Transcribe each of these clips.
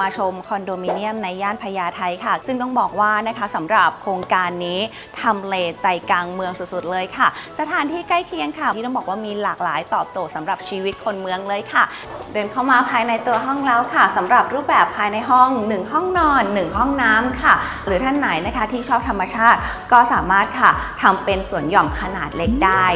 มาชมคอนโดมิเนียมในย่านพญาไทค่ะ ซึ่งต้องบอกว่านะคะสำหรับโครงการนี้ทำเลใจกลางเมืองสุดๆเลยค่ะ สถานที่ใกล้เคียงค่ะที่ต้องบอกว่ามีหลากหลายตอบโจทย์สำหรับชีวิตคนเมืองเลยค่ะ เดินเข้ามาภายในตัวห้องแล้วค่ะสำหรับรูปแบบภายในห้อง 1 ห้องนอน 1 ห้องน้ำค่ะ หรือท่านไหนนะคะที่ชอบธรรมชาติก็สามารถค่ะทำเป็นสวนหย่อมขนาดเล็กได้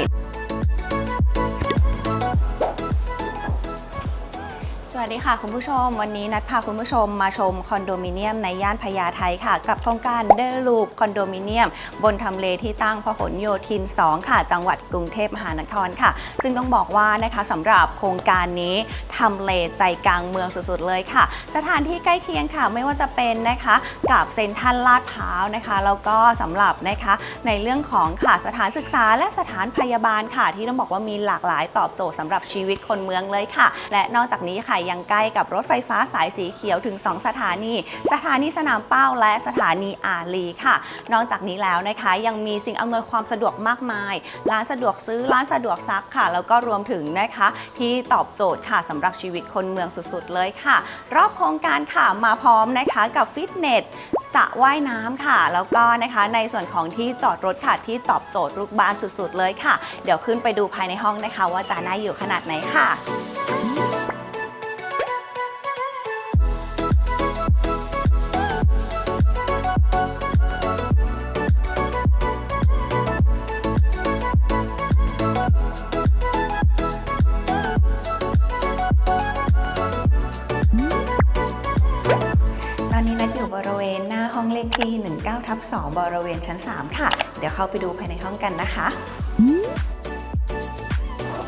วัสดีค่ะคุณผู้ชม วันนี้นัดพาคุณผู้ชมมาชมคอนโดมิเนียมในย่านพญาไทค่ะ กับโครงการเดอร์ลูปคอนโดมิเนียม บนทำเลที่ตั้งพหลโยธิน 2 ค่ะ จังหวัดกรุงเทพมหานครค่ะ ซึ่งต้องบอกว่านะคะสำหรับโครงการนี้ทำเลใจกลางเมืองสุดๆเลยค่ะ สถานที่ใกล้เคียงค่ะ ไม่ว่าจะเป็นนะคะกับเซ็นทรัลลาดพร้าวนะคะแล้วก็สำหรับนะคะในเรื่องของค่ะสถานศึกษาและสถานพยาบาลค่ะ ที่ต้องบอกว่ามีหลากหลายตอบโจทย์สำหรับชีวิตคนเมืองเลยค่ะ และนอกจากนี้ค่ะยังใกล้กับรถไฟฟ้าสายสีเขียวถึง 2 สถานี สถานีสนามเป้าและสถานีอารีค่ะ นอกจากนี้แล้วนะคะยังมีสิ่งอำนวยความสะดวกมากมาย ร้านสะดวกซื้อร้านสะดวกซักค่ะ แล้วก็รวมถึงนะคะ ที่ตอบโจทย์ค่ะสำหรับชีวิตคนเมืองสุดๆเลยค่ะ รอบโครงการค่ะมาพร้อมนะคะกับฟิตเนสสระว่ายน้ำค่ะ แล้วก็นะคะในส่วนของที่จอดรถค่ะที่ตอบโจทย์ลูกบ้านสุดๆเลยค่ะ เดี๋ยวขึ้นไปดูภายในห้องนะคะ ว่าจะน่าอยู่ขนาดไหนค่ะ บริเวณหน้าห้องเลขที่ 19ทับ2บริเวณชั้น 3 ค่ะ เดี๋ยวเข้าไปดูภายในห้องกันนะคะ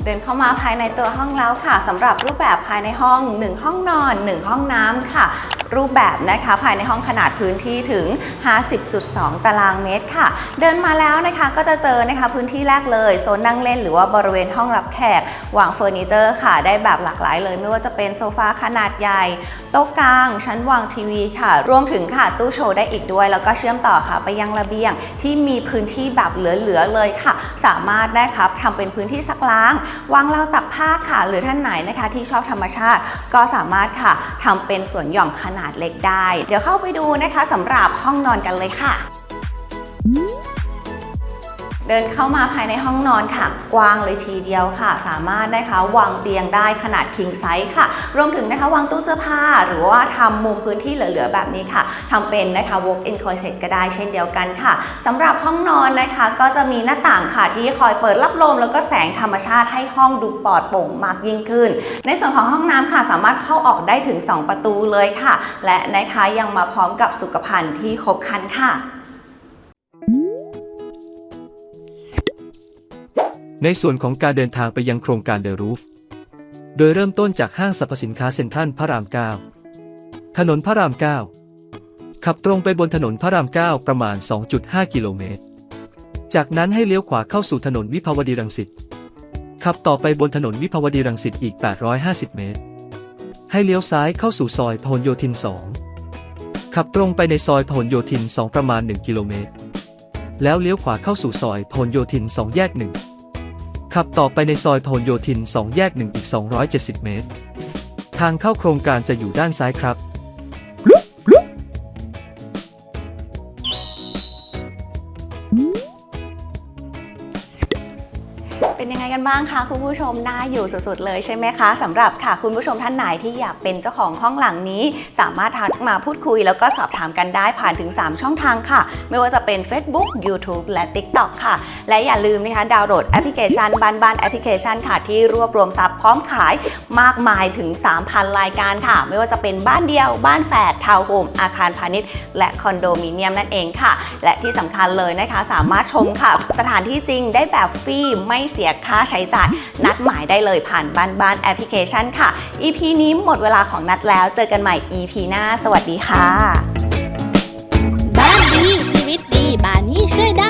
เดินเข้ามาภายในตัวห้องแล้วค่ะสำหรับรูปแบบภายในห้อง 1 ห้องนอน 1 ห้องน้ำค่ะ รูปแบบนะคะ ภายในห้องขนาดพื้นที่ถึง 50.2 ตารางเมตรค่ะ เดินมาแล้วนะคะก็จะเจอนะคะพื้นที่แรกเลยโซนนั่งเล่นหรือว่าบริเวณห้องรับแขกวางเฟอร์นิเจอร์ค่ะ ได้แบบหลากหลายเลย ไม่ว่าจะเป็นโซฟาขนาดใหญ่ โต๊ะกลาง ชั้นวางทีวีค่ะ รวมถึงค่ะตู้โชว์ได้อีกด้วย แล้วก็เชื่อมต่อค่ะไปยังระเบียงที่มีพื้นที่แบบเหลือๆเลยค่ะ สามารถนะคะทำเป็นพื้นที่ซักล้าง วางเราตักผ้าค่ะ หรือท่านไหนนะคะที่ชอบธรรมชาติ ก็สามารถค่ะทำเป็นสวนหย่อมขนาดเล็กได้ เดี๋ยวเข้าไปดูนะคะสำหรับห้องนอนกันเลยค่ะ เดินเข้ามาภายในห้องนอนค่ะ กว้างเลยทีเดียวค่ะ สามารถนะคะวางเตียงได้ขนาด king size ค่ะ รวมถึงนะคะวางตู้เสื้อผ้า หรือว่าทำมุมพื้นที่เหลือๆแบบนี้ค่ะทำเป็นนะคะ walk in closet ก็ได้เช่นเดียวกันค่ะสำหรับห้องนอนนะคะก็จะมีหน้าต่างค่ะที่คอยเปิดรับลมแล้วก็แสงธรรมชาติให้ห้องดูปลอดโปร่งมากยิ่งขึ้น ในส่วนของห้องน้ำค่ะสามารถเข้าออกได้ถึง 2 ประตูเลยค่ะ และนะคะยังมาพร้อมกับสุขภัณฑ์ที่ครบครันค่ะ ในส่วนของการเดินทางไปยังโครงการเดอะรูฟ โดยเริ่มต้นจากห้างสรรพสินค้าเซ็นทรัลพระราม 9 ถนนพระราม 9 ขับตรงไปบนถนนพระราม 9 ประมาณ 2.5 กิโลเมตร จากนั้นให้เลี้ยวขวาเข้าสู่ถนนวิภาวดีรังสิต ขับต่อไปบนถนนวิภาวดีรังสิตอีก 850 เมตร ให้เลี้ยวซ้ายเข้าสู่ซอยพหลโยธิน 2 ขับตรงไปในซอยพหลโยธิน 2 ประมาณ 1 กิโลเมตร แล้วเลี้ยวขวาเข้าสู่ซอยพหลโยธิน 2 แยก 1 ขับต่อไปในซอยพหลโยธิน 2 แยก 1 อีก 270 เมตร ทางเข้าโครงการจะอยู่ด้านซ้ายครับ เป็นยังไงกันบ้างคะคุณผู้ชมน่าอยู่สุดๆเลยใช่ไหมคะสำหรับค่ะคุณผู้ชมท่านไหนที่อยากเป็นเจ้าของห้องหลังนี้ สามารถทักมาพูดคุย แล้วก็สอบถามกันได้ผ่านถึง 3 ช่องทางค่ะ ไม่ว่าจะเป็น Facebook YouTube และ TikTok ค่ะ และอย่าลืมนะคะดาวน์โหลดแอปพลิเคชันบ้านบ้านแอปพลิเคชันค่ะที่รวบรวมทรัพย์พร้อมขายมากมายถึง 3,000 รายการค่ะ ไม่ว่าจะเป็นบ้านเดียว บ้านแฝดทาวน์โฮมอาคารพาณิชย์ และคอนโดมิเนียมนั่นเองค่ะ และที่สำคัญเลยนะคะ สามารถชมค่ะ สถานที่จริงได้แบบฟรีไม่เสียยค่าใช้จ่าย นัดหมายได้เลยผ่านบ้านบ้านแอปพลิเคชันค่ะ EP นี้หมดเวลาของนัดแล้ว เจอกันใหม่ EP หน้า สวัสดีค่ะ บ้านดีชีวิตดี บานนี่ช่วยได้